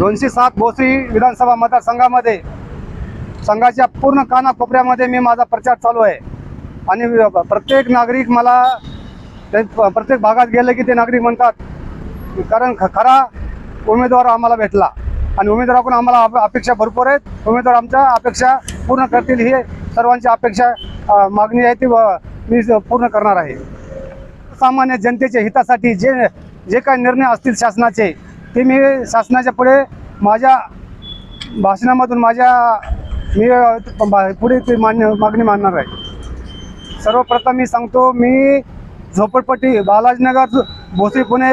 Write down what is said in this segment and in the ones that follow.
दोनशे सात भोसरी विधानसभा मतदारसंघामध्ये संघाच्या पूर्ण कानाकोपऱ्यामध्ये मी माझा प्रचार चालू आहे. आणि प्रत्येक नागरिक मला प्रत्येक भागात गेले की ते नागरिक म्हणतात कारण ख- खरा उमेदवार आम्हाला भेटला. आणि उमेदवाराकडून आम्हाला अप- अपेक्षा भरपूर आहेत. उमेदवार आमच्या अपेक्षा पूर्ण करतील ही सर्वांची अपेक्षा मागणी आहे ती मी पूर्ण करणार आहे. सामान्य जनतेच्या हितासाठी जे जे काही निर्णय असतील शासनाचे ते मी शासनाच्या पुढे माझ्या भाषणामधून माझ्या मी पुढे ते मान्य मागणी मानणार आहे. सर्वप्रथम मी सांगतो मी झोपडपट्टी बालाजीनगर भोसरी पुणे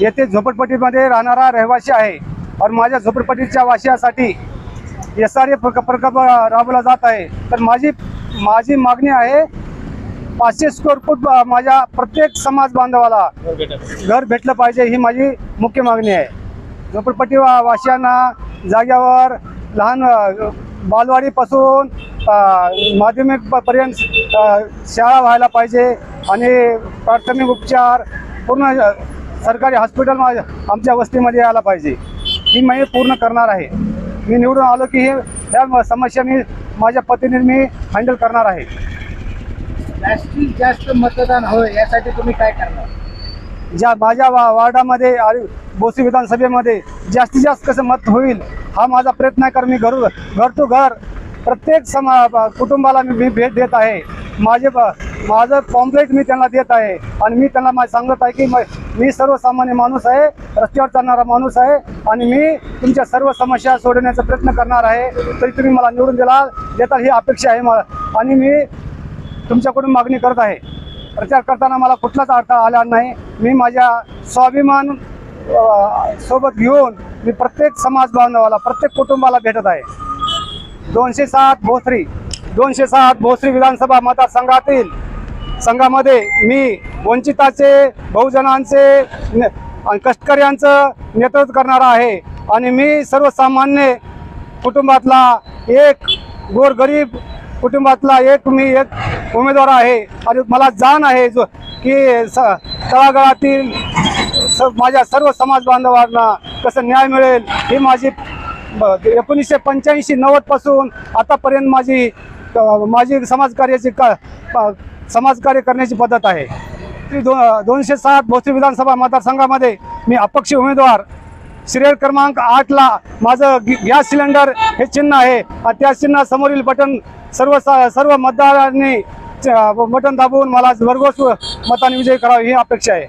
येथे झोपडपट्टीमध्ये राहणारा रहिवासी आहे. और माझ्या झोपडपट्टीच्या वाशियासाठी एस आर ए प्रकल्प राबवला जात आहे. तर माझी माझी मागणी आहे पाचशे स्क्वेअर फूट माझ्या प्रत्येक समाज बांधवाला घर भेटलं पाहिजे ही माझी मुख्य मागणी आहे. झोपडपट्टी वा वासियांना जाग्यावर लहान बालवाडीपासून माध्यमिक पर्यंत शाळा व्हायला पाहिजे आणि प्राथमिक उपचार पूर्ण सरकारी हॉस्पिटल आमच्या वस्तीमध्ये यायला पाहिजे. ही मी पूर्ण करणार आहे. मी निवडून आलो की हे ह्या समस्या मी माझ्या पतीने मी हँडल करणार आहे. जास्तीत जास्त मतदान हवं यासाठी तुम्ही काय करणार? ज्या माझ्या वा वार्डामध्ये आणि बोसी विधानसभेमध्ये जास्तीत जास्त कसं मत होईल हा माझा प्रयत्न आहे कारण मी घर घर टू घर प्रत्येक समा कुटुंबाला मी मी भेट देत आहे. माझे माझं पॉम्पलेट मी त्यांना देत आहे. आणि मी त्यांना मा- सांगत आहे की मी सर्वसामान्य माणूस आहे रस्त्यावर चालणारा माणूस आहे आणि मी तुमच्या सर्व समस्या सोडवण्याचा प्रयत्न करणार आहे. तरी तुम्ही मला निवडून दिला देता ही अपेक्षा आहे मला. आणि मी तुमच्याकडून मागणी करत आहे. प्रचार करताना मला कुठलाच अर्थ आला नाही. मी माझ्या स्वाभिमान सोबत घेऊन मी प्रत्येक समाज बांधवाला प्रत्येक कुटुंबाला भेटत आहे. दोनशे सात भोसरी दोनशे सात भोसरी विधानसभा मतदारसंघातील संघामध्ये मी वंचिताचे बहुजनांचे ने- आणि कष्टकऱ्यांचं नेतृत्व करणार आहे. आणि मी सर्वसामान्य कुटुंबातला एक गोरगरीब कुटुंबातला एक मी एक उमेदवार आहे. आणि मला जाण आहे जो की स तळागाळातील स माझ्या सर्व समाज बांधवांना कसं न्याय मिळेल ही माझी ब- एकोणीसशे पंच्याऐंशी नव्वदपासून आतापर्यंत माझी माझी समाजकार्याची का समाजकार्य करण्याची पद्धत आहे. ती दो दोनशे सात भोसरी विधानसभा मतदारसंघामध्ये मी अपक्ष उमेदवार सिरियल क्रमांक आठला माझं गॅस सिलेंडर हे चिन्ह आहे. त्या चिन्हासमोरील बटन सर्व सर्व मतदारांनी च- बटन दाबून मला भरघोस मताने विजय करावा ही अपेक्षा आहे.